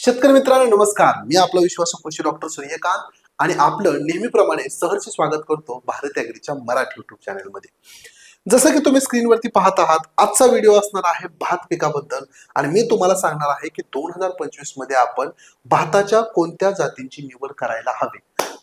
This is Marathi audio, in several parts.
शेतकरी मित्रांनो नमस्कार. मी आपला विश्वासू कृषी डॉक्टर सूर्यकांत आणि आपलं नेहमीप्रमाणे सहर्ष स्वागत करतो भारत ॲग्रीच्या मराठी युट्यूब चॅनलमध्ये. जसं की तुम्ही स्क्रीनवरती पाहत आहात आजचा व्हिडिओ असणार आहे भात पिकाबद्दल आणि मी तुम्हाला सांगणार आहे की दोन हजार पंचवीसमध्ये आपण भाताच्या कोणत्या जातींची निवड करायला हवी.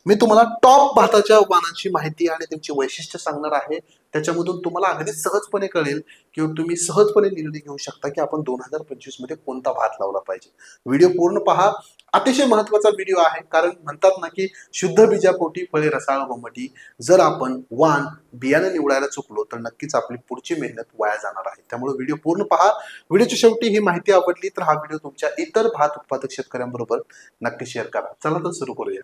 मी तुम्हाला टॉप भाताच्या वाणांची माहिती आणि त्यांची वैशिष्ट्य सांगणार आहे. त्याच्यामधून तुम्हाला अगदी सहजपणे कळेल किंवा तुम्ही सहजपणे निर्णय घेऊ शकता की आपण दोन हजार पंचवीसमध्ये कोणता भात लावला पाहिजे. व्हिडिओ पूर्ण पहा. अतिशय महत्त्वाचा व्हिडिओ आहे कारण म्हणतात ना की शुद्ध बीजापोटी फळे रसाळ गोमटी जर आपण वाण बियाणं निवडायला चुकलो तर नक्कीच आपली पुढची मेहनत वाया जाणार आहे. त्यामुळे व्हिडिओ पूर्ण पहा. व्हिडिओच्या शेवटी ही माहिती आवडली तर हा व्हिडिओ तुमच्या इतर भात उत्पादक शेतकऱ्यांबरोबर नक्की शेअर करा. चला तर सुरू करूया.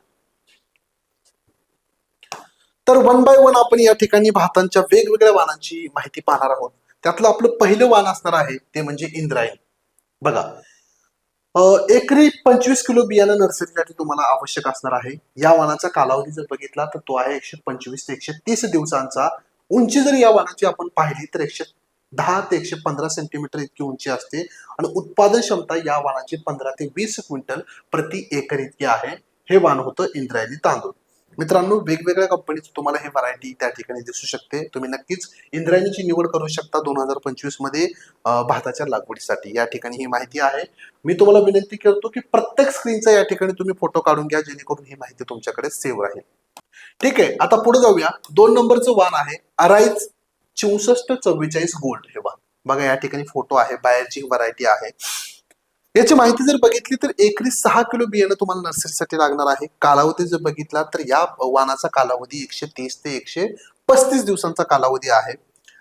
वन बाय वन आपण या ठिकाणी भातांच्या वेगवेगळ्या वाणांची माहिती पाहणार आहोत. त्यातलं आपलं पहिलं वाण असणार आहे ते म्हणजे इंद्रायणी. बघा अं, एकरी पंचवीस किलो बियाणं नर्सरीसाठी तुम्हाला आवश्यक असणार आहे. या वाणाचा कालावधी जर बघितला तर तो आहे एकशे पंचवीस ते एकशे तीस दिवसांचा. उंची जर या वाणाची आपण पाहिली तर एकशे दहा ते एकशे पंधरा सेंटीमीटर इतकी उंची असते. आणि उत्पादन क्षमता या वाणाची पंधरा ते वीस क्विंटल प्रति एकर इतकी आहे. हे वाण होतं इंद्रायणी तांदूळ. मित्रांनो वेगवेगळ्या कंपनीची तुम्हाला हे व्हरायटी त्या ठिकाणी दिसू शकते. तुम्ही नक्कीच इंद्रायणीची निवड करू शकता दोन हजार पंचवीसमध्ये भाताच्या लागवडीसाठी. या ठिकाणी ही माहिती आहे. मी तुम्हाला विनंती करतो की प्रत्येक स्क्रीनचा या ठिकाणी तुम्ही फोटो काढून घ्या जेणेकरून ही माहिती तुमच्याकडे सेव्ह राहील. ठीक आहे आता पुढे जाऊया. दोन नंबरचं वाण आहे अराईज चौसष्ट चव्वेचाळीस गोल्ड हे वाण बघा या ठिकाणी फोटो आहे बाहेरची व्हरायटी आहे. याची माहिती जर बघितली तर एकरी सहा किलो बियाणं तुम्हाला नर्सरीसाठी लागणार आहे. कालावधी जर बघितला तर या वानाचा कालावधी एकशे तीस ते एकशे पस्तीस दिवसांचा कालावधी आहे.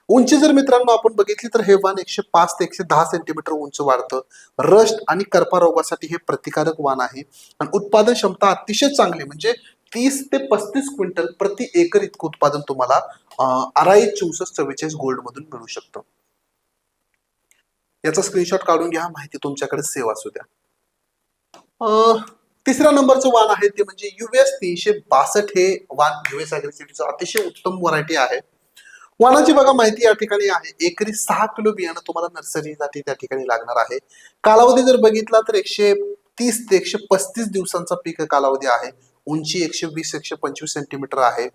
उंची जर मित्रांनो आपण बघितली तर हे वाण एकशे पाच ते एकशे दहा सेंटीमीटर उंच वाढतं. रस्ट आणि करपा रोगासाठी हे प्रतिकारक वाण आहे. आणि उत्पादन क्षमता अतिशय चांगली म्हणजे तीस ते पस्तीस क्विंटल प्रति एकर इतकं उत्पादन तुम्हाला अराई चौसष्ट चव्वेचाळीस गोल्ड मधून मिळू शकतं. याचा स्क्रीनशॉट काढून घ्या माहिती तुमच्याकडे सेव्ह असू द्या. तिसऱ्या नंबरचं वाण आहे ते म्हणजे युएस तीनशे बासष्ट हे वाण युएस अग्रेसिटीचं अतिशय उत्तम व्हरायटी आहे. वाणाची बघा माहिती या ठिकाणी आहे. एकरी सहा किलो बियाणं तुम्हाला नर्सरीसाठी त्या ठिकाणी लागणार आहे. कालावधी जर बघितला तर एकशे तीस ते एकशे पस्तीस दिवसांचा पीक कालावधी आहे. उंची एकशे वीस एकशे पंचवीस सेंटीमीटर आहे.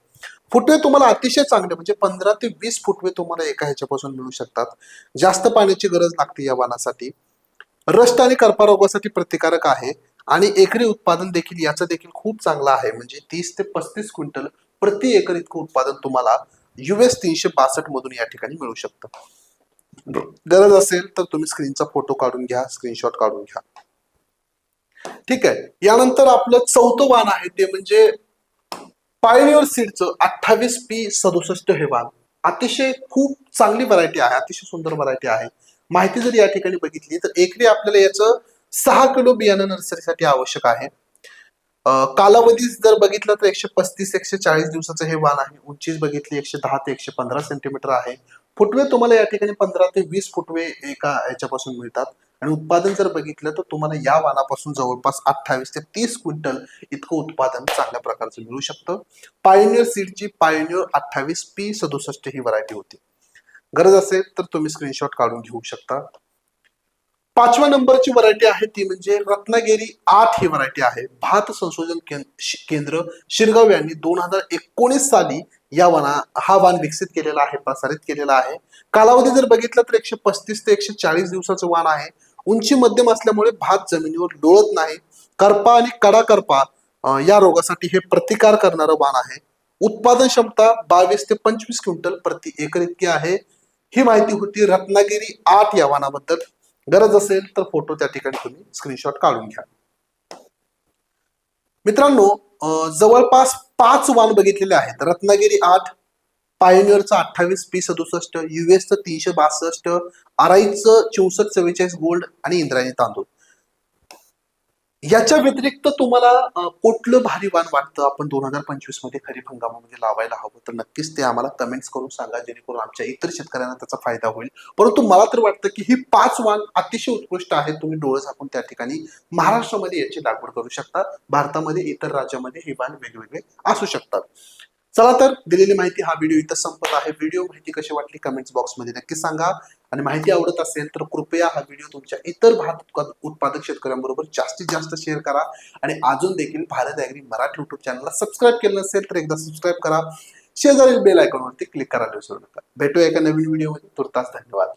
फुटवे तुम्हाला अतिशय चांगले म्हणजे पंधरा ते वीस फुटवे तुम्हाला एका ह्याच्यापासून मिळू शकतात. जास्त पाण्याची गरज लागते या वाणासाठी. रस्ट आणि कर्पारोगासाठी प्रतिकारक आहे आणि एकरी उत्पादन देखील याचं देखील खूप चांगलं आहे. म्हणजे तीस ते पस्तीस क्विंटल प्रति एकर इतकं उत्पादन तुम्हाला युएस तीनशे बासष्ट मधून या ठिकाणी मिळू शकतं. गरज असेल तर तुम्ही स्क्रीनचा फोटो काढून घ्या स्क्रीनशॉट काढून घ्या. ठीक आहे. यानंतर आपलं चौथं वाण आहे ते म्हणजे पायनियर सीडचं अठ्ठावीस पी सदुसष्ट हे वाण अतिशय खूप चांगली व्हरायटी आहे अतिशय सुंदर व्हरायटी आहे. माहिती जर या ठिकाणी बघितली तर एकरी आपल्याला याचं सहा किलो बियाणं नर्सरीसाठी आवश्यक आहे. कालावधी जर बघितलं तर एकशे पस्तीस एकशे चाळीस दिवसाचं हे वाण आहे. उंचीच बघितली एकशे दहा ते एकशे पंधरा सेंटीमीटर आहे. फुटवे तुम्हाला या ठिकाणी पंधरा ते वीस फुटवे एका याच्यापासून मिळतात. आणि उत्पादन जर बघितलं तर तुम्हाला या वाणापासून जवळपास अठ्ठावीस ते तीस क्विंटल इतकं उत्पादन चांगल्या प्रकारचं मिळू शकतं. पायोनियर सीडची पायोनियर अठ्ठावीस पी सदुसष्ट ही व्हरायटी होती. गरज असेल तर तुम्ही स्क्रीनशॉट काढून घेऊ शकता. पाचव्या नंबरची व्हरायटी आहे ती म्हणजे रत्नागिरी आठ ही व्हरायटी आहे. भात संशोधन केंद्र शिरगाव यांनी दोन हजार एकोणीस साली या वना हा वाण विकसित केलेला आहे प्रसारित केलेला आहे. कालावधी जर बघितला तर एकशे पस्तीस ते एकशे चाळीस दिवसाचं वाण आहे. उंची मध्यम असल्यामुळे भात जमिनीवर डोळत नाही. करपा आणि कडा करपा या रोगासाठी हे प्रतिकार करणारं वाण आहे. उत्पादन क्षमता बावीस ते पंचवीस क्विंटल प्रति एकर इतकी आहे. ही माहिती होती रत्नागिरी आठ या वाणाबद्दल. गरज असेल तर फोटो त्या ठिकाणी तुम्ही स्क्रीनशॉट काढून घ्या. मित्रांनो जवळपास पाच वाण बघितलेले आहेत. रत्नागिरी आठ पायनियरचं अठ्ठावीस पी सदुसष्ट युएसचं तीनशे बासष्ट आराईचं चौसष्ट चव्वेचाळीस गोल्ड आणि इंद्रायणी तांदूळ. याच्या व्यतिरिक्त तुम्हाला कुठलं भारी वाण वाटतं आपण दोन हजार पंचवीसमध्ये खरीप हंगामामध्ये लावायला हवं? तर नक्कीच ते आम्हाला कमेंट्स करून सांगा जेणेकरून आमच्या इतर शेतकऱ्यांना त्याचा फायदा होईल. परंतु मला तर वाटतं की ही पाच वाण अतिशय उत्कृष्ट आहेत. तुम्ही डोळे झाकून त्या ठिकाणी महाराष्ट्रामध्ये याची लागवड करू शकता. भारतामध्ये इतर राज्यामध्ये ही वाण वेगवेगळे असू शकतात. चला तर दिलेली माहिती हा व्हिडिओ इथं संपत आहे. व्हिडिओ माहिती कशी वाटली कमेंट्स बॉक्समध्ये नक्की सांगा. आणि माहिती आवडत असेल तर कृपया हा व्हिडिओ तुमच्या इतर भात उत्पाद- उत्पादक शेतकऱ्यांबरोबर जास्तीत जास्त शेअर करा. आणि अजून देखील भारत ॲग्री मराठी युट्यूब चॅनलला सबस्क्राईब केलं नसेल तर एकदा सबस्क्राईब करा. शेजारील बेल आयकॉनवरती क्लिक करायला विसरू नका. भेटूया एका नवीन व्हिडिओमध्ये तुर्तास धन्यवाद.